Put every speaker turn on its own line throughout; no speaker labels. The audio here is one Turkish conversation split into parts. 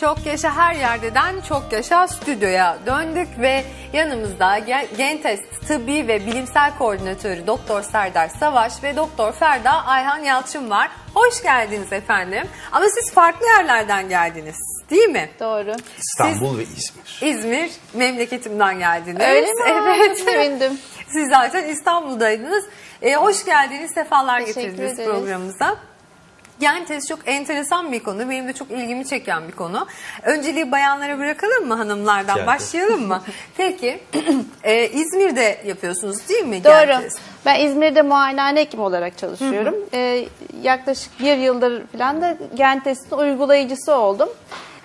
Çok Yaşa Her Yerde'den Çok Yaşa Stüdyo'ya döndük ve yanımızda Gen- Gentest Tıbbi ve Bilimsel Koordinatörü Doktor Serdar Savaş ve Doktor Ferda Ayhan Yalçın var. Hoş geldiniz efendim. Ama siz farklı yerlerden geldiniz değil mi?
Doğru.
İstanbul ve İzmir.
İzmir memleketimden geldiniz.
Öyle mi?
Evet.
sevindim.
Siz zaten İstanbul'daydınız. Ee, hoş geldiniz, sefalar
Teşekkür
getirdiniz
ederiz.
programımıza. Gen test çok enteresan bir konu. Benim de çok ilgimi çeken bir konu. Önceliği bayanlara bırakalım mı hanımlardan?
Geldi.
Başlayalım mı? Peki. Ee, İzmir'de yapıyorsunuz değil mi? gen
Doğru.
test?
Ben İzmir'de muayenehane hekimi olarak çalışıyorum. Ee, yaklaşık bir yıldır falan da gen testinin uygulayıcısı oldum.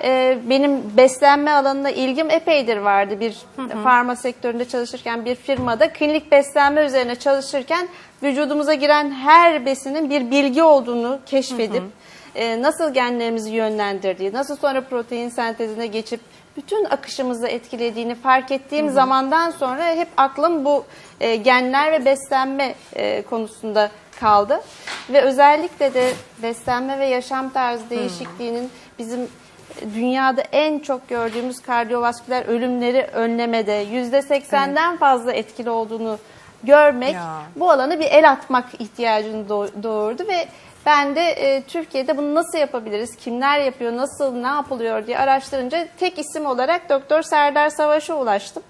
Ee, benim beslenme alanına ilgim epeydir vardı. Bir farma sektöründe çalışırken bir firmada klinik beslenme üzerine çalışırken vücudumuza giren her besinin bir bilgi olduğunu keşfedip e, nasıl genlerimizi yönlendirdiği, nasıl sonra protein sentezine geçip bütün akışımızı etkilediğini fark ettiğim zamandan sonra hep aklım bu e, genler ve beslenme e, konusunda kaldı. Ve özellikle de beslenme ve yaşam tarzı değişikliğinin bizim dünyada en çok gördüğümüz kardiyovasküler ölümleri önlemede %80'den fazla etkili olduğunu görmek
Ya.
bu alana bir el atmak ihtiyacını doğ- doğurdu ve ben de e, Türkiye'de bunu nasıl yapabiliriz, kimler yapıyor, nasıl, ne yapılıyor diye araştırınca tek isim olarak Doktor Serdar Savaş'a ulaştım.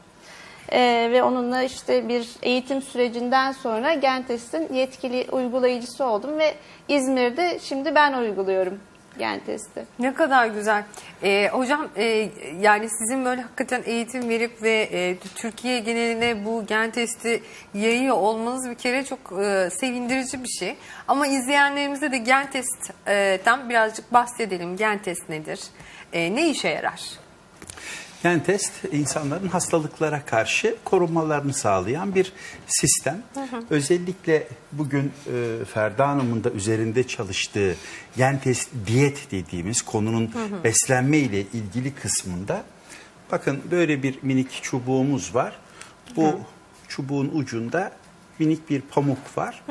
E, ve onunla işte bir eğitim sürecinden sonra Gentest'in yetkili uygulayıcısı oldum ve İzmir'de şimdi ben uyguluyorum Gentest'i.
Ne kadar güzel. Ee, hocam e, yani sizin böyle hakikaten eğitim verip ve e, Türkiye geneline bu gen testi yayıyor olmanız bir kere çok e, sevindirici bir şey. Ama izleyenlerimize de gen testten birazcık bahsedelim. Gen test nedir? E, ne işe yarar?
Yani test insanların hastalıklara karşı korunmalarını sağlayan bir sistem. Özellikle bugün e, Ferda Hanım'ın da üzerinde çalıştığı gen test diyet dediğimiz konunun beslenme ile ilgili kısmında bakın böyle bir minik çubuğumuz var. Bu çubuğun ucunda minik bir pamuk var.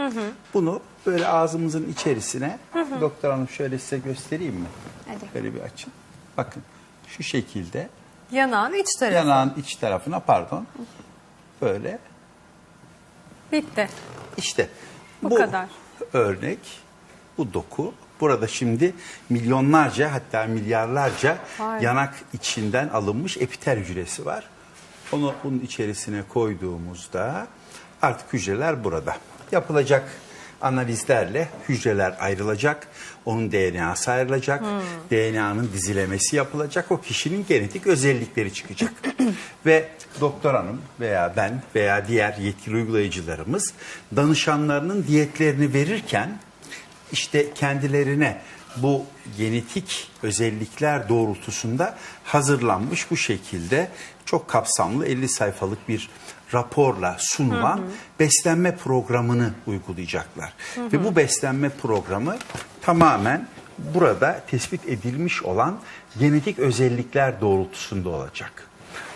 Bunu böyle ağzımızın içerisine doktor hanım şöyle size göstereyim mi?
Hadi.
Böyle bir açın. Bakın şu şekilde
Yanağın iç tarafı.
yanağın iç tarafına pardon böyle
Bitti.
işte
Bu kadar.
örnek bu doku burada şimdi milyonlarca hatta milyarlarca
Vay.
yanak içinden alınmış epitel hücresi var. Onu bunun içerisine koyduğumuzda artık hücreler burada. Yapılacak analizlerle hücreler ayrılacak. Onun DNA'sı ayrılacak. DNA'nın dizilemesi yapılacak. O kişinin genetik özellikleri çıkacak. Ve doktor hanım veya ben veya diğer yetkili uygulayıcılarımız danışanlarının diyetlerini verirken işte kendilerine bu genetik özellikler doğrultusunda hazırlanmış bu şekilde çok kapsamlı 50 sayfalık bir raporla sunulan beslenme programını uygulayacaklar. Ve bu beslenme programı tamamen burada tespit edilmiş olan genetik özellikler doğrultusunda olacak.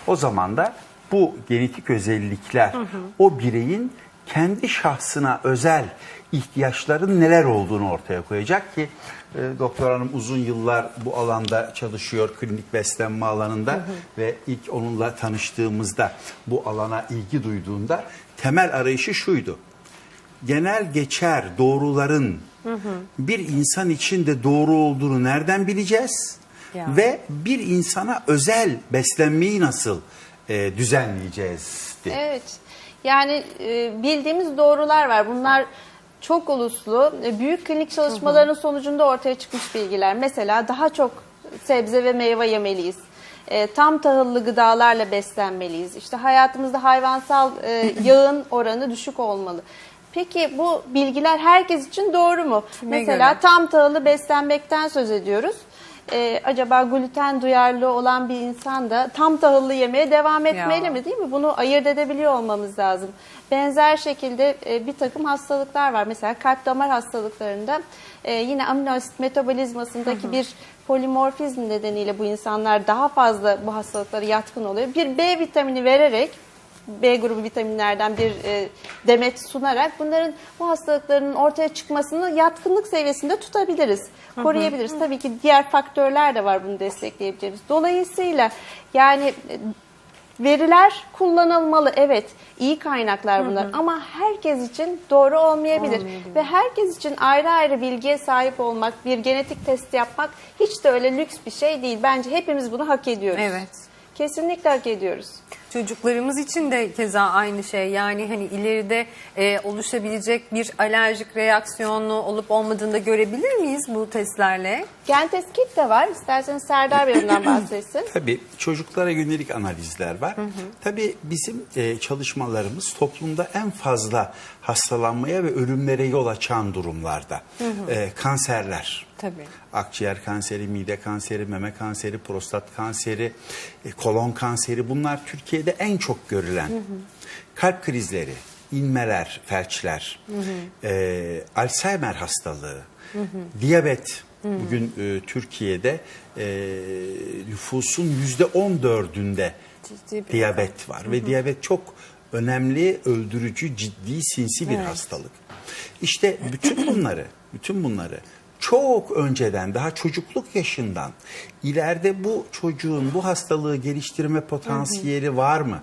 O zaman da bu genetik özellikler o bireyin kendi şahsına özel ihtiyaçların neler olduğunu ortaya koyacak ki e, doktor hanım uzun yıllar bu alanda çalışıyor klinik beslenme alanında ve ilk onunla tanıştığımızda bu alana ilgi duyduğunda temel arayışı şuydu. Genel geçer doğruların bir insan için de doğru olduğunu nereden bileceğiz?
Ya.
Ve bir insana özel beslenmeyi nasıl e, düzenleyeceğiz? diye.
Evet. Yani e, bildiğimiz doğrular var. Bunlar çok uluslu, e, büyük klinik çalışmaların sonucunda ortaya çıkmış bilgiler. Mesela daha çok sebze ve meyve yemeliyiz. E, tam tahıllı gıdalarla beslenmeliyiz. İşte hayatımızda hayvansal e, yağın oranı düşük olmalı. Peki bu bilgiler herkes için doğru mu?
Kime
Mesela
göre?
tam tahıllı beslenmekten söz ediyoruz. E, acaba gluten duyarlı olan bir insan da tam tahıllı yemeye devam etmeli
Ya.
mi değil mi? Bunu ayırt edebiliyor olmamız lazım. Benzer şekilde e, bir takım hastalıklar var. Mesela kalp damar hastalıklarında e, yine amino asit metabolizmasındaki bir polimorfizm nedeniyle bu insanlar daha fazla bu hastalıklara yatkın oluyor. Bir B vitamini vererek B grubu vitaminlerden bir e, demet sunarak bunların bu hastalıkların ortaya çıkmasını yatkınlık seviyesinde tutabiliriz, koruyabiliriz. Tabii ki diğer faktörler de var bunu destekleyebileceğimiz. Dolayısıyla yani e, Veriler kullanılmalı evet iyi kaynaklar bunlar ama herkes için doğru olmayabilir.
Olmayabilir.
ve herkes için ayrı ayrı bilgiye sahip olmak, bir genetik test yapmak hiç de öyle lüks bir şey değil. Bence hepimiz bunu hak ediyoruz.
Evet.
Kesinlikle hak ediyoruz.
Çocuklarımız için de keza aynı şey. Yani hani ileride e, oluşabilecek bir alerjik reaksiyonu olup olmadığını da görebilir miyiz bu testlerle?
Gen test kit de var. İsterseniz Serdar Bey bundan bahsetsin.
Tabii çocuklara yönelik analizler var. Tabii bizim e, çalışmalarımız toplumda en fazla hastalanmaya ve ölümlere yol açan durumlarda. E, kanserler.
Tabii.
Akciğer kanseri, mide kanseri, meme kanseri, prostat kanseri, e, kolon kanseri bunlar Türkiye'de en çok görülen. Kalp krizleri, inmeler, felçler, e, Alzheimer hastalığı, diyabet. Bugün e, Türkiye'de e, nüfusun yüzde on dördünde diyabet var ve diyabet çok önemli, öldürücü, ciddi, sinsi bir hastalık. İşte bütün bunları, bütün bunları çok önceden, daha çocukluk yaşından ileride bu çocuğun bu hastalığı geliştirme potansiyeli var mı?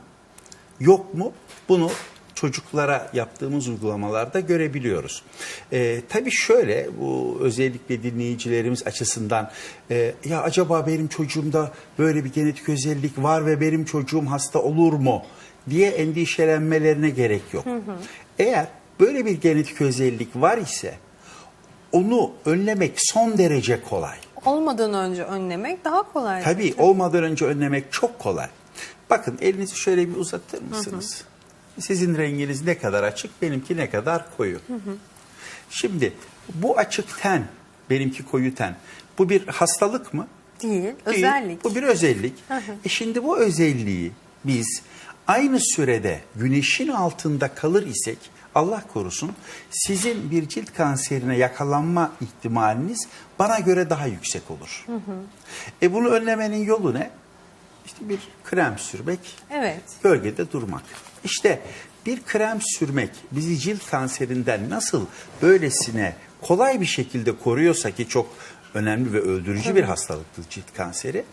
Yok mu? Bunu çocuklara yaptığımız uygulamalarda görebiliyoruz. Ee, tabii şöyle bu özellikle dinleyicilerimiz açısından e, ya acaba benim çocuğumda böyle bir genetik özellik var ve benim çocuğum hasta olur mu diye endişelenmelerine gerek yok. Eğer böyle bir genetik özellik var ise onu önlemek son derece kolay.
Olmadan önce önlemek daha kolay.
Tabii olmadan önce önlemek çok kolay. Bakın elinizi şöyle bir uzatır mısınız? Sizin renginiz ne kadar açık, benimki ne kadar koyu. Şimdi bu açık ten, benimki koyu ten. Bu bir hastalık mı?
Değil,
Değil.
özellik.
Bu bir özellik. e şimdi bu özelliği biz aynı sürede güneşin altında kalır isek Allah korusun sizin bir cilt kanserine yakalanma ihtimaliniz bana göre daha yüksek olur. E bunu önlemenin yolu ne? İşte bir krem sürmek,
Evet.
gölgede durmak. İşte bir krem sürmek bizi cilt kanserinden nasıl böylesine kolay bir şekilde koruyorsa ki çok önemli ve öldürücü bir hastalıktır cilt kanseri.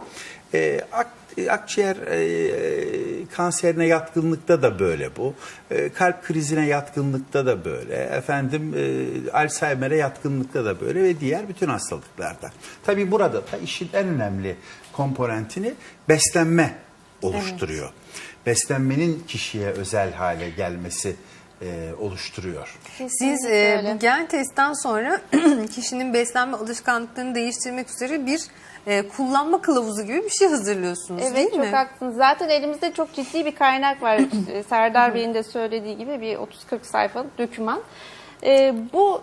Ee, ak- e, akciğer e, kanserine yatkınlıkta da böyle bu. E, kalp krizine yatkınlıkta da böyle. Efendim e, Alzheimer'e yatkınlıkta da böyle ve diğer bütün hastalıklarda. Tabii burada da işin en önemli komponentini beslenme oluşturuyor. Beslenmenin kişiye özel hale gelmesi e, oluşturuyor.
Siz e, bu gen testten sonra kişinin beslenme alışkanlıklarını değiştirmek üzere bir e, kullanma kılavuzu gibi bir şey hazırlıyorsunuz
Evet
değil
çok
mi?
haklısınız. Zaten elimizde çok ciddi bir kaynak var. Ee, Serdar Bey'in de söylediği gibi bir 30-40 sayfalık doküman. Ee, bu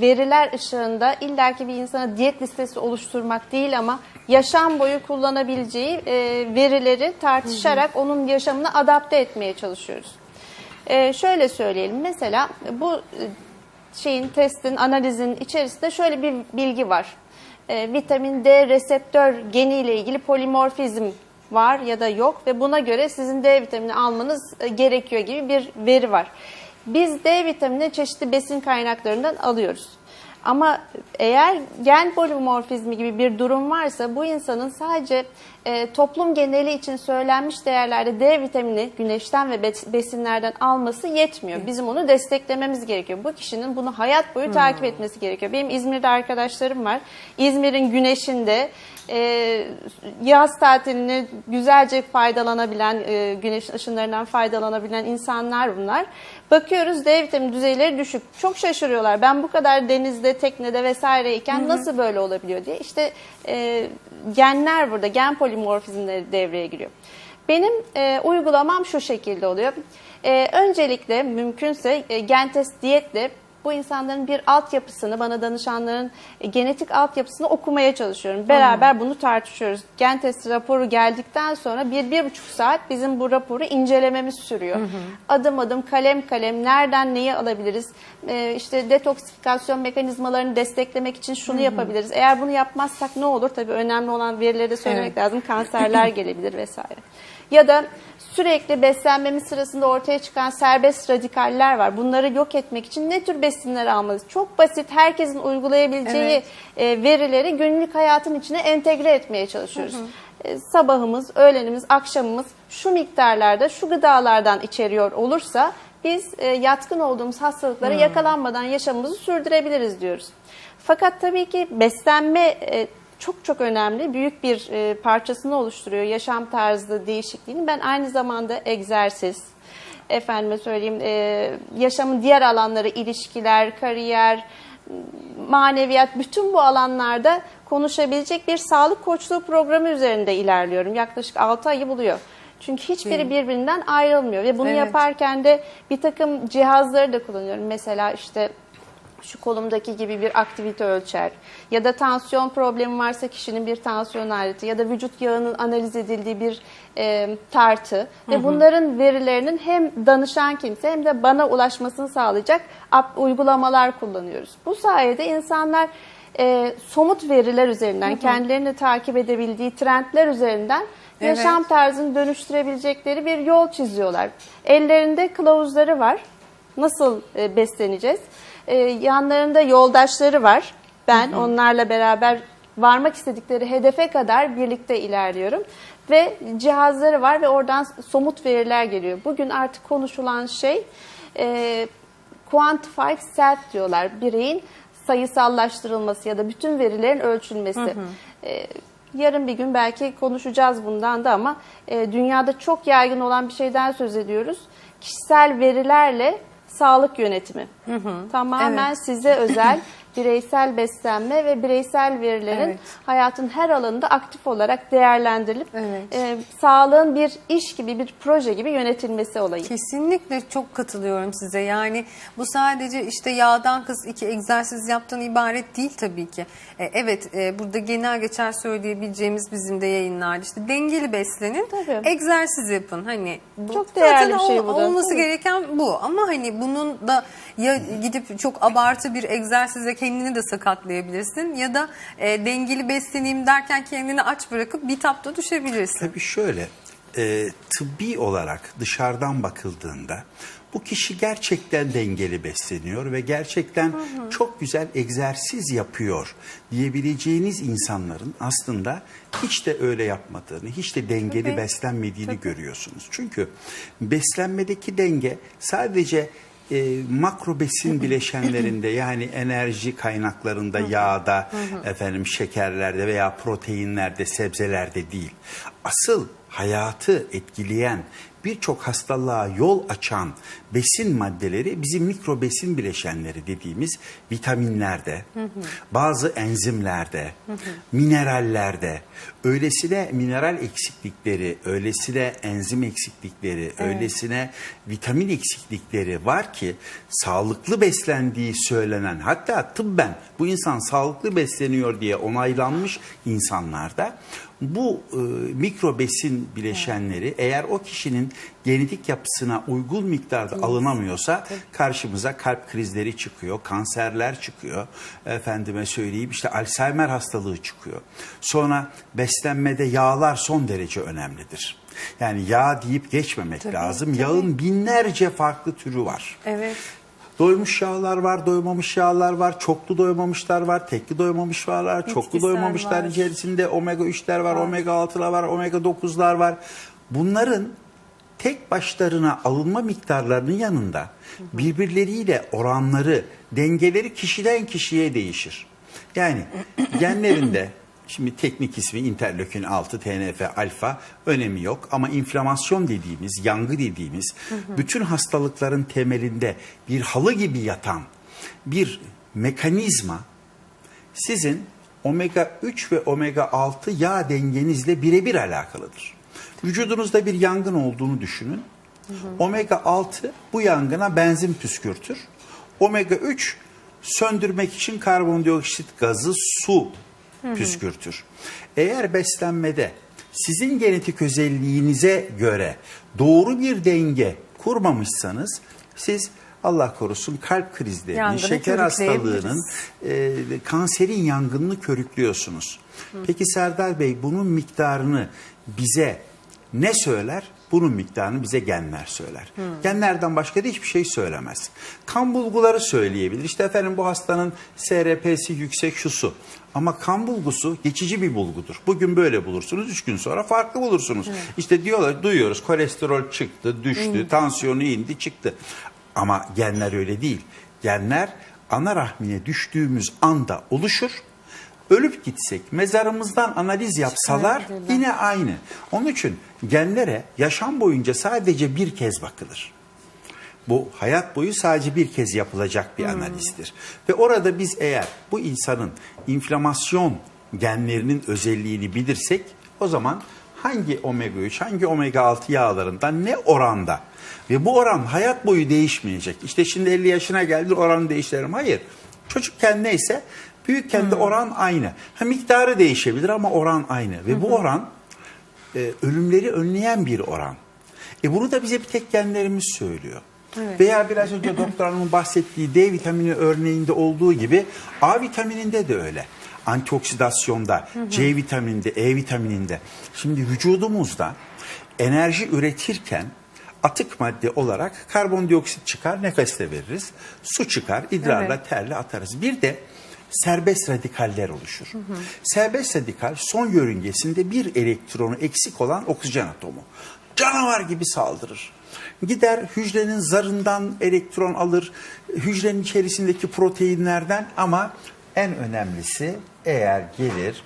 veriler ışığında illaki bir insana diyet listesi oluşturmak değil ama yaşam boyu kullanabileceği e, verileri tartışarak onun yaşamını adapte etmeye çalışıyoruz. Ee, şöyle söyleyelim mesela bu e, şeyin testin analizin içerisinde şöyle bir bilgi var. Ee, vitamin D reseptör geniyle ilgili polimorfizm var ya da yok ve buna göre sizin D vitamini almanız e, gerekiyor gibi bir veri var. Biz D vitamini çeşitli besin kaynaklarından alıyoruz. Ama eğer gen polimorfizmi gibi bir durum varsa bu insanın sadece e, toplum geneli için söylenmiş değerlerde D vitamini güneşten ve bes- besinlerden alması yetmiyor. Bizim onu desteklememiz gerekiyor. Bu kişinin bunu hayat boyu takip etmesi gerekiyor. Benim İzmir'de arkadaşlarım var. İzmir'in güneşinde e, yaz tatilini güzelce faydalanabilen, e, güneş ışınlarından faydalanabilen insanlar bunlar. Bakıyoruz D vitamini düzeyleri düşük. Çok şaşırıyorlar. Ben bu kadar denizde, teknede vesaireyken nasıl böyle olabiliyor diye. İşte e, genler burada, gen polimorfizmleri devreye giriyor. Benim e, uygulamam şu şekilde oluyor. E, öncelikle mümkünse e, gen test diyetle bu insanların bir altyapısını, bana danışanların e, genetik altyapısını okumaya çalışıyorum. Beraber bunu tartışıyoruz. Gen testi raporu geldikten sonra bir, bir buçuk saat bizim bu raporu incelememiz sürüyor. Adım adım, kalem kalem, nereden neyi alabiliriz? E, işte detoksifikasyon mekanizmalarını desteklemek için şunu yapabiliriz. Eğer bunu yapmazsak ne olur? Tabii önemli olan verileri de söylemek
Evet.
lazım. Kanserler gelebilir vesaire. Ya da sürekli beslenmemiz sırasında ortaya çıkan serbest radikaller var. Bunları yok etmek için ne tür besinler almalıyız? Çok basit, herkesin uygulayabileceği e, verileri günlük hayatın içine entegre etmeye çalışıyoruz. E, sabahımız, öğlenimiz, akşamımız şu miktarlarda, şu gıdalardan içeriyor olursa biz e, yatkın olduğumuz hastalıklara yakalanmadan yaşamımızı sürdürebiliriz diyoruz. Fakat tabii ki beslenme çok çok önemli, büyük bir parçasını oluşturuyor yaşam tarzı değişikliğini. Ben aynı zamanda egzersiz, efendime söyleyeyim e, yaşamın diğer alanları, ilişkiler, kariyer, maneviyat, bütün bu alanlarda konuşabilecek bir sağlık koçluğu programı üzerinde ilerliyorum. Yaklaşık 6 ayı buluyor. Çünkü hiçbiri birbirinden ayrılmıyor ve bunu
Evet.
yaparken de bir takım cihazları da kullanıyorum. Mesela işte şu kolumdaki gibi bir aktivite ölçer ya da tansiyon problemi varsa kişinin bir tansiyon aleti ya da vücut yağının analiz edildiği bir e, tartı ve bunların verilerinin hem danışan kimse hem de bana ulaşmasını sağlayacak uygulamalar kullanıyoruz. Bu sayede insanlar e, somut veriler üzerinden kendilerini takip edebildiği trendler üzerinden
Evet.
yaşam tarzını dönüştürebilecekleri bir yol çiziyorlar. Ellerinde kılavuzları var. Nasıl e, besleneceğiz? E, yanlarında yoldaşları var. Ben onlarla beraber varmak istedikleri hedefe kadar birlikte ilerliyorum. Ve cihazları var ve oradan somut veriler geliyor. Bugün artık konuşulan şey e, quantified self diyorlar. Bireyin sayısallaştırılması ya da bütün verilerin ölçülmesi. E, yarın bir gün belki konuşacağız bundan da ama e, dünyada çok yaygın olan bir şeyden söz ediyoruz. Kişisel verilerle sağlık yönetimi. Tamamen size özel bireysel beslenme ve bireysel verilerin
Evet.
hayatın her alanında aktif olarak değerlendirilip
Evet.
e, sağlığın bir iş gibi bir proje gibi yönetilmesi olayı.
Kesinlikle çok katılıyorum size. Yani bu sadece işte yağdan kız iki egzersiz yaptığın ibaret değil tabii ki. E, evet e, burada genel geçer söyleyebileceğimiz bizim de yayınlarda işte dengeli beslenin,
Tabii.
egzersiz yapın. Hani bu
Çok değerli bir şey bu da.
Olması
Tabii.
gereken bu. Ama hani bunun da ya gidip çok abartı bir egzersizle kendini de sakatlayabilirsin ya da e, dengeli besleneyim derken kendini aç bırakıp bitapta düşebilirsin.
Tabii şöyle, e, tıbbi olarak dışarıdan bakıldığında bu kişi gerçekten dengeli besleniyor ve gerçekten çok güzel egzersiz yapıyor diyebileceğiniz insanların aslında hiç de öyle yapmadığını, hiç de dengeli
Tabii.
beslenmediğini görüyorsunuz. Çünkü beslenmedeki denge sadece e, makro besin bileşenlerinde yani enerji kaynaklarında yağda efendim şekerlerde veya proteinlerde sebzelerde değil. Asıl hayatı etkileyen birçok hastalığa yol açan besin maddeleri bizim mikro besin bileşenleri dediğimiz vitaminlerde, bazı enzimlerde, minerallerde, öylesine mineral eksiklikleri, öylesine enzim eksiklikleri, öylesine vitamin eksiklikleri var ki sağlıklı beslendiği söylenen hatta tıbben bu insan sağlıklı besleniyor diye onaylanmış insanlarda bu e, mikro besin bileşenleri eğer o kişinin genetik yapısına uygun miktarda alınamıyorsa karşımıza kalp krizleri çıkıyor, kanserler çıkıyor. Efendime söyleyeyim işte Alzheimer hastalığı çıkıyor. Sonra beslenmede yağlar son derece önemlidir. Yani yağ deyip geçmemek lazım. Yağın binlerce farklı türü var.
Evet.
Doymuş yağlar var, doymamış yağlar var, çoklu doymamışlar var, tekli doymamışlar var, çoklu doymamışlar
var.
içerisinde omega 3'ler var, omega 6'lar var, omega 9'lar var. Bunların tek başlarına alınma miktarlarının yanında birbirleriyle oranları, dengeleri kişiden kişiye değişir. Yani genlerinde Şimdi teknik ismi interleukin 6, TNF, alfa önemi yok ama inflamasyon dediğimiz, yangı dediğimiz bütün hastalıkların temelinde bir halı gibi yatan bir mekanizma sizin omega 3 ve omega 6 yağ dengenizle birebir alakalıdır. Vücudunuzda bir yangın olduğunu düşünün. Omega 6 bu yangına benzin püskürtür. Omega 3 söndürmek için karbondioksit gazı, su püskürtür. Eğer beslenmede sizin genetik özelliğinize göre doğru bir denge kurmamışsanız siz Allah korusun kalp krizlerinin,
Yangını
şeker hastalığının, e, kanserin yangınını körüklüyorsunuz. Peki Serdar Bey bunun miktarını bize ne söyler? Bunun miktarını bize genler söyler. Genlerden başka da hiçbir şey söylemez. Kan bulguları söyleyebilir. İşte efendim bu hastanın SRP'si yüksek şusu. Ama kan bulgusu geçici bir bulgudur. Bugün böyle bulursunuz, üç gün sonra farklı bulursunuz. İşte diyorlar, duyuyoruz kolesterol çıktı, düştü, tansiyonu indi, çıktı. Ama genler öyle değil. Genler ana rahmine düştüğümüz anda oluşur. Ölüp gitsek mezarımızdan analiz yapsalar yine aynı. Onun için genlere yaşam boyunca sadece bir kez bakılır. Bu hayat boyu sadece bir kez yapılacak bir analizdir. Ve orada biz eğer bu insanın inflamasyon genlerinin özelliğini bilirsek o zaman hangi omega 3, hangi omega 6 yağlarından ne oranda ve bu oran hayat boyu değişmeyecek. İşte şimdi 50 yaşına geldi oranı değiştirelim. Hayır. Çocukken neyse büyükken de oran aynı. Ha, miktarı değişebilir ama oran aynı. Ve bu oran e, ölümleri önleyen bir oran. E bunu da bize bir tek genlerimiz söylüyor.
Evet.
Veya biraz önce doktor hanımın bahsettiği D vitamini örneğinde olduğu gibi A vitamininde de öyle. Antioksidasyonda, C vitamininde, E vitamininde. Şimdi vücudumuzda enerji üretirken atık madde olarak karbondioksit çıkar, nefesle veririz. Su çıkar, idrarla,
Evet.
terle atarız. Bir de serbest radikaller oluşur. Serbest radikal son yörüngesinde bir elektronu eksik olan oksijen atomu. Canavar gibi saldırır. Gider hücrenin zarından elektron alır, hücrenin içerisindeki proteinlerden ama en önemlisi eğer gelir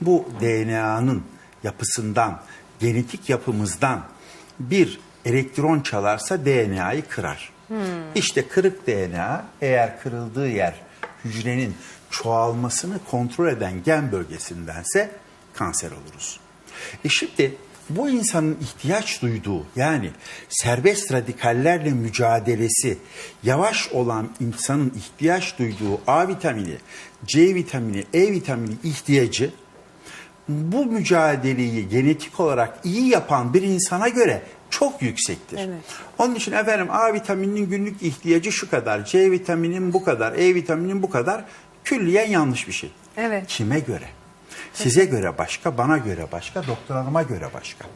bu DNA'nın yapısından, genetik yapımızdan bir elektron çalarsa DNA'yı kırar. İşte kırık DNA eğer kırıldığı yer hücrenin çoğalmasını kontrol eden gen bölgesindense kanser oluruz. E şimdi bu insanın ihtiyaç duyduğu yani serbest radikallerle mücadelesi yavaş olan insanın ihtiyaç duyduğu A vitamini, C vitamini, E vitamini ihtiyacı bu mücadeleyi genetik olarak iyi yapan bir insana göre çok yüksektir.
Evet.
Onun için efendim A vitamininin günlük ihtiyacı şu kadar, C vitaminin bu kadar, E vitaminin bu kadar külliyen yanlış bir şey.
Evet.
Kime göre? Size göre başka, bana göre başka, doktor hanıma göre başka.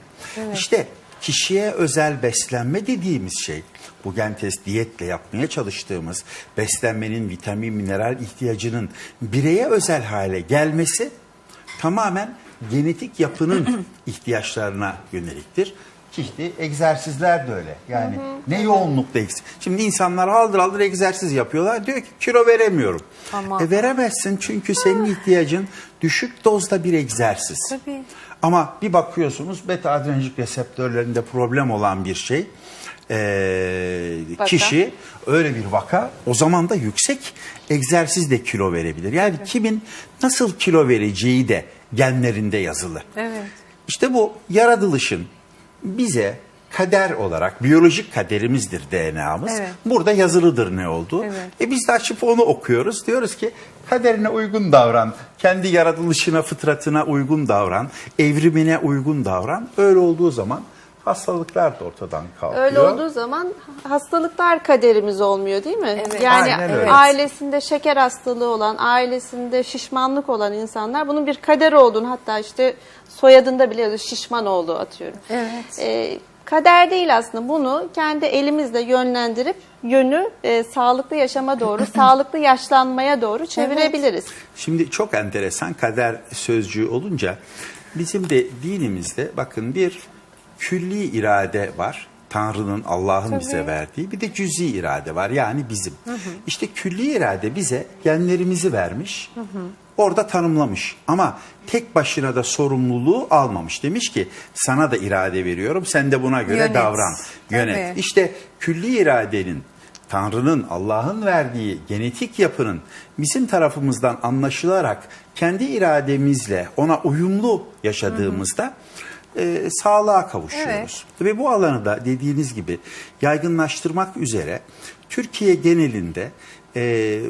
İşte kişiye özel beslenme dediğimiz şey, bu gen test diyetle yapmaya çalıştığımız beslenmenin vitamin, mineral ihtiyacının bireye özel hale gelmesi tamamen genetik yapının ihtiyaçlarına yöneliktir. İşte egzersizler de öyle. Yani ne yoğunlukta egzersiz. Şimdi insanlar haldır haldır egzersiz yapıyorlar. Diyor ki kilo veremiyorum.
Ama-
E veremezsin çünkü senin ihtiyacın düşük dozda bir egzersiz.
Tabii.
Ama bir bakıyorsunuz beta adrenerjik reseptörlerinde problem olan bir şey.
Vaka.
kişi öyle bir vaka o zaman da yüksek egzersizle kilo verebilir. Yani kimin nasıl kilo vereceği de genlerinde yazılı.
Evet.
İşte bu yaratılışın bize kader olarak biyolojik kaderimizdir DNA'mız.
Evet.
Burada yazılıdır ne oldu.
Evet.
E biz de açıp onu okuyoruz. Diyoruz ki kaderine uygun davran. Kendi yaratılışına, fıtratına uygun davran. Evrimine uygun davran. Öyle olduğu zaman hastalıklar da ortadan kalkıyor.
Öyle olduğu zaman hastalıklar kaderimiz olmuyor değil mi?
Evet.
Yani
Aynen öyle.
ailesinde şeker hastalığı olan, ailesinde şişmanlık olan insanlar bunun bir kader olduğunu hatta işte soyadında bile yazıyor Şişmanoğlu atıyorum.
Evet.
Ee, kader değil aslında bunu kendi elimizle yönlendirip yönü e, sağlıklı yaşama doğru, sağlıklı yaşlanmaya doğru çevirebiliriz.
Şimdi çok enteresan kader sözcüğü olunca bizim de dinimizde bakın bir külli irade var. Tanrı'nın, Allah'ın bize verdiği bir de cüzi irade var yani bizim. İşte külli irade bize genlerimizi vermiş. Orada tanımlamış ama tek başına da sorumluluğu almamış. Demiş ki sana da irade veriyorum sen de buna göre
Yönet.
davran, yönet.
Tabii.
İşte külli iradenin Tanrı'nın, Allah'ın verdiği genetik yapının bizim tarafımızdan anlaşılarak kendi irademizle ona uyumlu yaşadığımızda e, sağlığa kavuşuyoruz. Ve bu alanı da dediğiniz gibi yaygınlaştırmak üzere Türkiye genelinde e,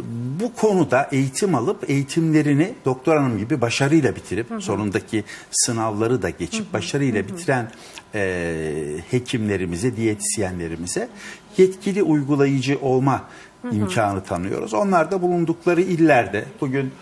bu konuda eğitim alıp eğitimlerini doktor hanım gibi başarıyla bitirip sonundaki sınavları da geçip başarıyla bitiren e, hekimlerimize, diyetisyenlerimize yetkili uygulayıcı olma imkanı tanıyoruz. Onlar da bulundukları illerde bugün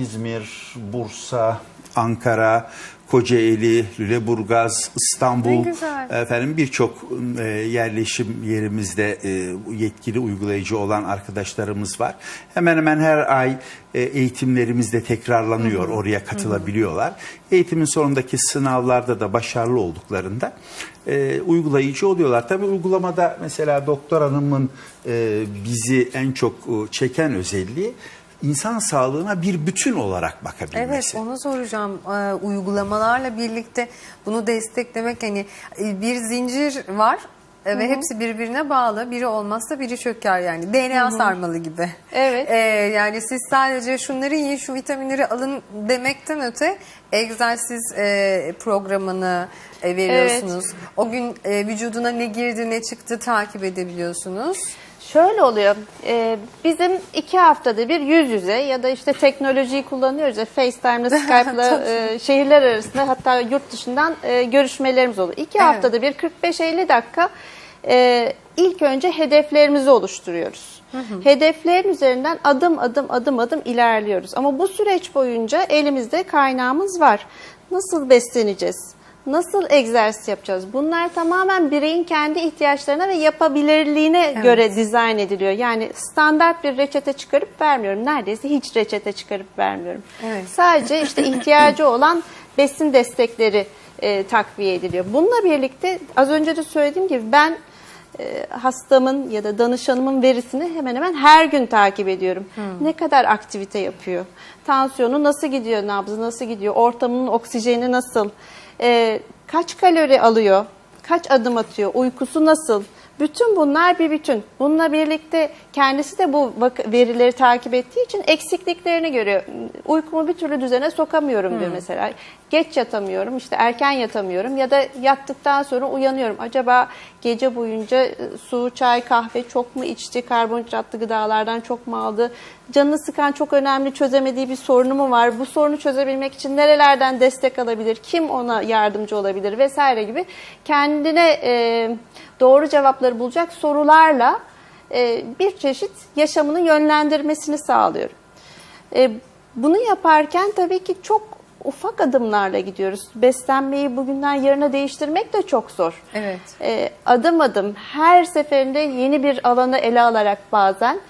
İzmir, Bursa, Ankara, Kocaeli, Lüleburgaz, İstanbul, efendim birçok e, yerleşim yerimizde e, yetkili uygulayıcı olan arkadaşlarımız var. Hemen hemen her ay e, eğitimlerimiz de tekrarlanıyor, oraya katılabiliyorlar. Eğitimin sonundaki sınavlarda da başarılı olduklarında e, uygulayıcı oluyorlar. Tabii uygulamada mesela doktor hanımın e, bizi en çok e, çeken özelliği insan sağlığına bir bütün olarak
Evet
bakabilmesi.
onu soracağım. Ee, uygulamalarla birlikte bunu desteklemek hani e, bir zincir var e, ve hepsi birbirine bağlı. Biri olmazsa biri çöker yani. DNA sarmalı gibi.
Evet.
Ee, yani siz sadece şunları yiyin, şu vitaminleri alın demekten öte egzersiz e, programını e, veriyorsunuz. O gün e, vücuduna ne girdi ne çıktı takip edebiliyorsunuz.
Şöyle oluyor. e, bizim iki haftada bir yüz yüze ya da işte teknolojiyi kullanıyoruz ya FaceTime'la, Skype'la e, şehirler arasında hatta yurt dışından e, görüşmelerimiz oluyor. İki
Evet.
haftada bir 45-50 dakika e, ilk önce hedeflerimizi oluşturuyoruz. Hedeflerin üzerinden adım adım adım adım ilerliyoruz. Ama bu süreç boyunca elimizde kaynağımız var. Nasıl besleneceğiz? Nasıl egzersiz yapacağız? Bunlar tamamen bireyin kendi ihtiyaçlarına ve yapabilirliğine göre dizayn ediliyor. Yani standart bir reçete çıkarıp vermiyorum. Neredeyse hiç reçete çıkarıp vermiyorum.
Evet.
Sadece işte ihtiyacı olan besin destekleri e, takviye ediliyor. Bununla birlikte az önce de söylediğim gibi ben e, hastamın ya da danışanımın verisini hemen hemen her gün takip ediyorum. Ne kadar aktivite yapıyor? Tansiyonu nasıl gidiyor? Nabzı nasıl gidiyor? Ortamının oksijeni nasıl? E, kaç kalori alıyor? Kaç adım atıyor? Uykusu nasıl? Bütün bunlar bir bütün. Bununla birlikte kendisi de bu verileri takip ettiği için eksikliklerini görüyor. Uykumu bir türlü düzene sokamıyorum diyor mesela. Geç yatamıyorum, işte erken yatamıyorum ya da yattıktan sonra uyanıyorum. Acaba gece boyunca e, su, çay, kahve çok mu içti, karbonhidratlı gıdalardan çok mu aldı? Canını sıkan çok önemli çözemediği bir sorunu mu var? Bu sorunu çözebilmek için nerelerden destek alabilir? Kim ona yardımcı olabilir vesaire gibi kendine e, doğru cevapları bulacak sorularla e, bir çeşit yaşamını yönlendirmesini sağlıyorum. E, bunu yaparken tabii ki çok ufak adımlarla gidiyoruz. Beslenmeyi bugünden yarına değiştirmek de çok zor.
Evet.
E, adım adım her seferinde yeni bir alanı ele alarak bazen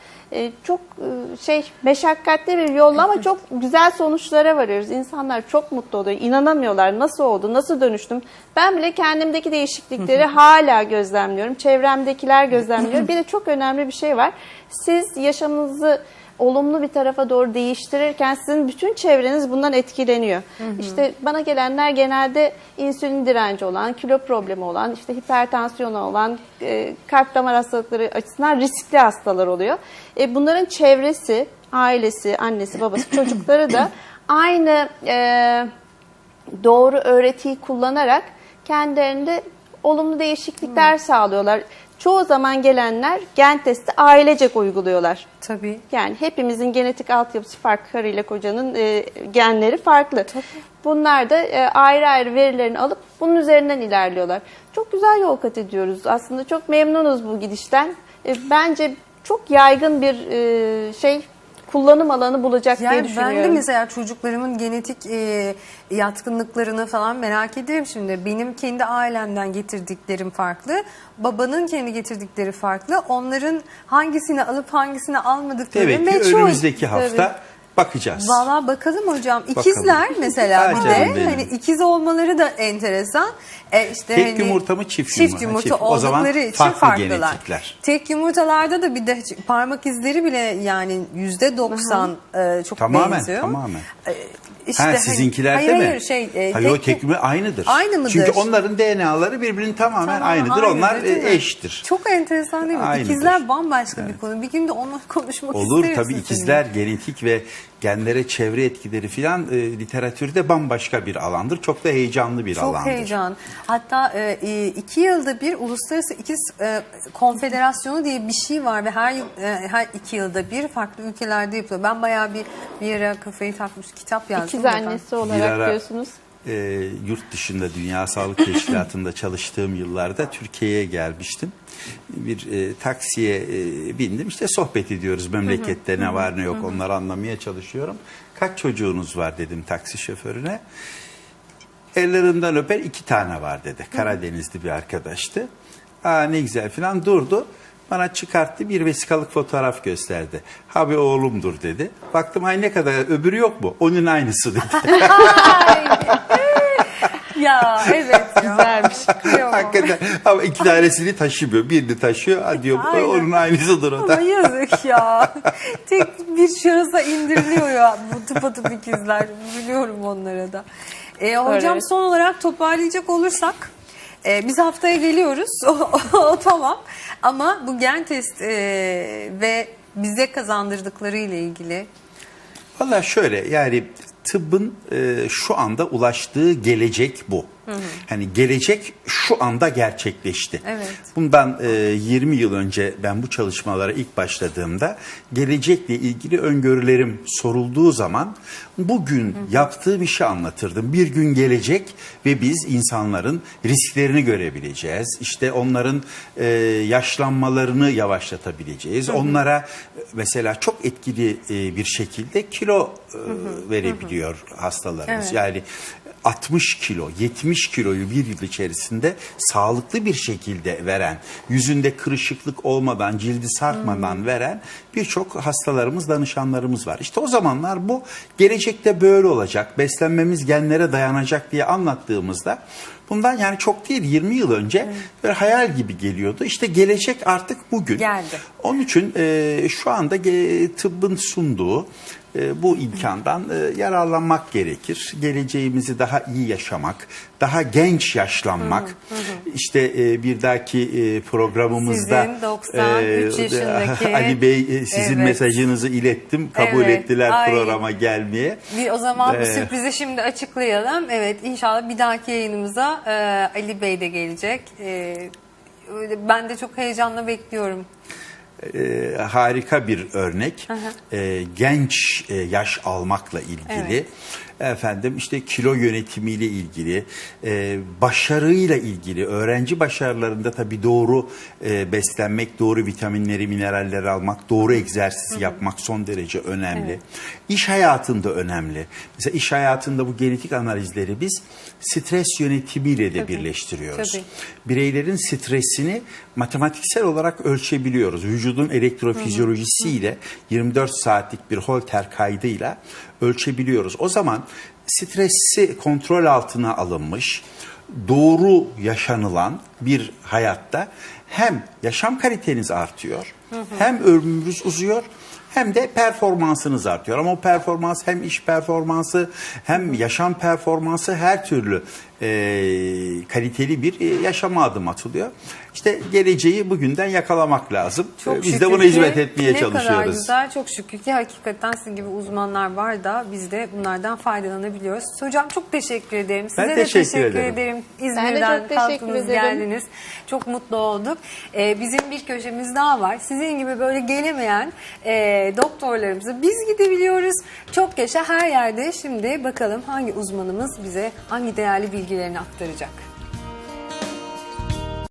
çok e, şey meşakkatli bir yolla ama çok güzel sonuçlara varıyoruz. İnsanlar çok mutlu oluyor. İnanamıyorlar. Nasıl oldu? Nasıl dönüştüm? Ben bile kendimdeki değişiklikleri hala gözlemliyorum. Çevremdekiler gözlemliyor. Bir de çok önemli bir şey var. Siz yaşamınızı olumlu bir tarafa doğru değiştirirken sizin bütün çevreniz bundan etkileniyor. İşte bana gelenler genelde insülin direnci olan, kilo problemi olan, işte hipertansiyonu olan, e, kalp damar hastalıkları açısından riskli hastalar oluyor. E, bunların çevresi, ailesi, annesi, babası, çocukları da aynı e, doğru öğretiyi kullanarak kendilerinde olumlu değişiklikler sağlıyorlar. Çoğu zaman gelenler gen testi ailecek uyguluyorlar.
Tabii.
Yani hepimizin genetik altyapısı farklı. Karıyla kocanın e, genleri farklı. Bunlar da e, ayrı ayrı verilerini alıp bunun üzerinden ilerliyorlar. Çok güzel yol kat ediyoruz. Aslında çok memnunuz bu gidişten. E, bence çok yaygın bir e, şey kullanım alanı bulacak diye
Yani ben
düşünüyorum.
de mesela çocuklarımın genetik e, yatkınlıklarını falan merak ediyorum şimdi. Benim kendi ailemden getirdiklerim farklı. Babanın kendi getirdikleri farklı. Onların hangisini alıp hangisini almadıkları
Demek ki
meçhul.
önümüzdeki hafta bakacağız.
Valla bakalım hocam. İkizler mesela
Ay
bir de
benim.
hani ikiz olmaları da enteresan. E işte
Tek
hani
yumurta mı, çift
Çift
yumurta?
yumurta
Çift. O zaman
oldukları için
farklı
farklılar.
genetikler.
Tek yumurtalarda da bir de parmak izleri bile yani yüzde doksan e, çok
Tamamen,
benziyor.
tamamen.
E, işte
ha
hani-
sizinkilerde
hayır,
mi?
Hayır şey e,
Hayır o
tek-
tek mi aynıdır.
Aynı mıdır?
Çünkü onların DNA'ları birbirinin tamamen
Tamam,
aynıdır.
aynıdır,
Onlar
değil
e, eştir.
Çok enteresan değil mi?
Aynıdır.
İkizler bambaşka bir konu. Bir gün de onunla konuşmak
Olur
isteriz
tabii
sizinle.
ikizler genetik ve genlere çevre etkileri filan e, literatürde bambaşka bir alandır. Çok da heyecanlı bir
Çok
alandır.
heyecan. Hatta e, iki yılda bir Uluslararası İkiz e, Konfederasyonu diye bir şey var ve her yıl, e, her iki yılda bir farklı ülkelerde yapılıyor. Ben bayağı bir bir ara kafayı takmış kitap yazdım.
İkiz annesi olarak
ara-
diyorsunuz.
E, yurt dışında Dünya Sağlık Teşkilatı'nda çalıştığım yıllarda Türkiye'ye gelmiştim. Bir e, taksiye e, bindim işte sohbet ediyoruz memlekette ne var ne yok onları anlamaya çalışıyorum. Kaç çocuğunuz var dedim taksi şoförüne. Ellerinden öper iki tane var dedi. Karadenizli bir arkadaştı. Aa ne güzel falan durdu. Bana çıkarttı bir vesikalık fotoğraf gösterdi. Ha bir oğlumdur dedi. Baktım ay ne kadar öbürü yok mu? Onun aynısı dedi.
Ya evet ya.
Güzelmiş.
Hakikaten ama iki tanesini taşımıyor. Birini taşıyor. Ha diyor
Aynen.
onun aynısıdır o da.
Ama yazık ya. Tek bir şahısa indiriliyor ya bu tıpatıp ikizler. Biliyorum onlara da. E, hocam
Öyle.
son olarak toparlayacak olursak e, biz haftaya geliyoruz. O, o- o tamam. Ama bu gen test e, ve bize kazandırdıkları ile ilgili
Valla şöyle yani tıbbın e, şu anda ulaştığı gelecek bu. Hani gelecek şu anda gerçekleşti.
Evet.
Bundan e, 20 yıl önce ben bu çalışmalara ilk başladığımda gelecekle ilgili öngörülerim sorulduğu zaman bugün yaptığı bir şey anlatırdım. Bir gün gelecek ve biz insanların risklerini görebileceğiz. İşte onların e, yaşlanmalarını yavaşlatabileceğiz. Onlara e, mesela çok etkili e, bir şekilde kilo e, verebiliyor hastalarımız.
Evet.
Yani 60 kilo, 70 kiloyu bir yıl içerisinde sağlıklı bir şekilde veren, yüzünde kırışıklık olmadan, cildi sarkmadan veren birçok hastalarımız, danışanlarımız var. İşte o zamanlar bu gelecekte böyle olacak, beslenmemiz genlere dayanacak diye anlattığımızda bundan yani çok değil 20 yıl önce böyle hayal gibi geliyordu. İşte gelecek artık bugün.
Geldi.
Onun için e, şu anda ge- tıbbın sunduğu e, bu imkandan e, yararlanmak gerekir. Geleceğimizi daha iyi yaşamak, daha genç yaşlanmak. İşte e, bir dahaki e, programımızda
Sizin 93 yaşındaki-
Ali Bey e, sizin
Evet.
mesajınızı ilettim. Kabul
Evet,
ettiler
ay.
programa gelmeye.
Bir o zaman bu
Ee,
sürprizi şimdi açıklayalım. Evet inşallah bir dahaki yayınımıza e, Ali Bey de gelecek. E, ben de çok heyecanla bekliyorum.
e, harika bir örnek. E, genç e, yaş almakla ilgili.
Evet.
Efendim işte kilo yönetimiyle ilgili, e, başarıyla ilgili, öğrenci başarılarında tabii doğru e, beslenmek, doğru vitaminleri, mineralleri almak, doğru egzersiz yapmak son derece önemli. İş hayatında önemli. Mesela iş hayatında bu genetik analizleri biz stres yönetimiyle de
Tabii,
birleştiriyoruz.
tabii.
Bireylerin stresini matematiksel olarak ölçebiliyoruz. Vücudun elektrofizyolojisiyle 24 saatlik bir holter kaydıyla ölçebiliyoruz. O zaman stresi kontrol altına alınmış, doğru yaşanılan bir hayatta hem yaşam kaliteniz artıyor, hem ömrünüz uzuyor, hem de performansınız artıyor. Ama o performans hem iş performansı hem yaşam performansı her türlü e, kaliteli bir e, yaşama adım atılıyor. İşte geleceği bugünden yakalamak lazım.
Çok
Biz de buna
ki
hizmet etmeye
ne kadar
çalışıyoruz.
güzel çok şükür ki hakikaten sizin gibi uzmanlar var da biz de bunlardan faydalanabiliyoruz. Hocam çok teşekkür ederim. Size
Ben
de
teşekkür
teşekkür
ederim.
ederim.
Ben de
İzmir'den
çok teşekkür
kalktınız
ederim.
geldiniz. Çok mutlu olduk. Ee, bizim bir köşemiz daha var. Sizin gibi böyle gelemeyen e, doktorlarımızı biz gidebiliyoruz. Çok yaşa her yerde şimdi bakalım hangi uzmanımız bize hangi değerli bilgilerini aktaracak.